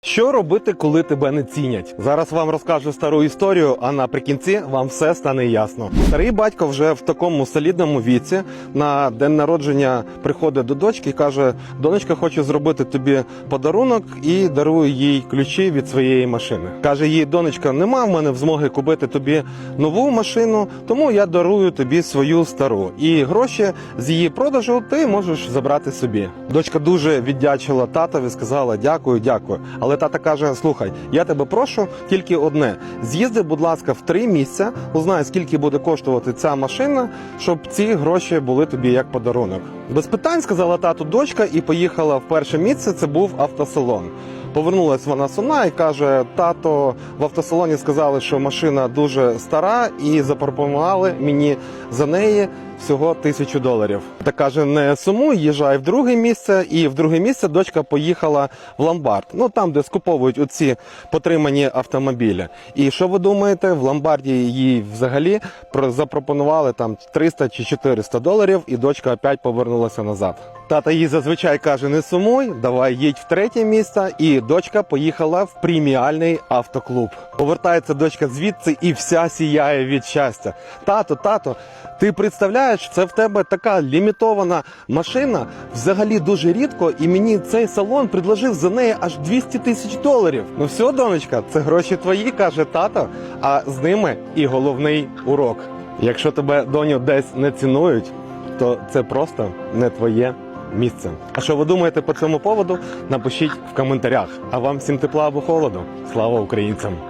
Що робити, коли тебе не цінять? Зараз вам розкажу стару історію, а наприкінці вам все стане ясно. Старий батько вже в такому солідному віці на день народження приходить до дочки і каже: донечка, хочу зробити тобі подарунок і дарує їй ключі від своєї машини. каже їй, донечка, нема в мене змоги купити тобі нову машину, тому я дарую тобі свою стару. І гроші з її продажу ти можеш забрати собі. Дочка дуже віддячила татові, сказала дякую, дякую. Але тата каже: слухай, я тебе прошу тільки одне: з'їзди, будь ласка, в три місця, узнай, скільки буде коштувати ця машина, щоб ці гроші були тобі як подарунок. Без питань сказала тату дочка і поїхала в перше місце. Це був автосалон. Повернулась вона сумна і каже: тато в автосалоні сказали, що машина дуже стара, і запропонували мені за неї всього тисячу доларів. Та каже: не сумуй, їжджай в друге місце. І в друге місце дочка поїхала в ломбард. Ну там, де скуповують оці потримані автомобілі. І що ви думаєте, в ломбарді їй взагалі про- запропонували там 300 чи 400 доларів, і дочка опять повернулася назад. Тата їй зазвичай каже: не сумуй, давай їдь в третє місце. Дочка поїхала в преміальний автоклуб. Повертається дочка звідси і вся сіяє від щастя. Тато, тато, ти представляєш, це в тебе така лімітована машина, взагалі дуже рідко, і мені цей салон предложив за неї аж 200 тисяч доларів. Ну все, донечка, це гроші твої, каже тато. А з ними і головний урок. Якщо тебе доню десь не цінують, то це просто не твоє місце. А що ви думаєте по цьому поводу? Напишіть в коментарях. А вам всім тепла або холоду. Слава українцям!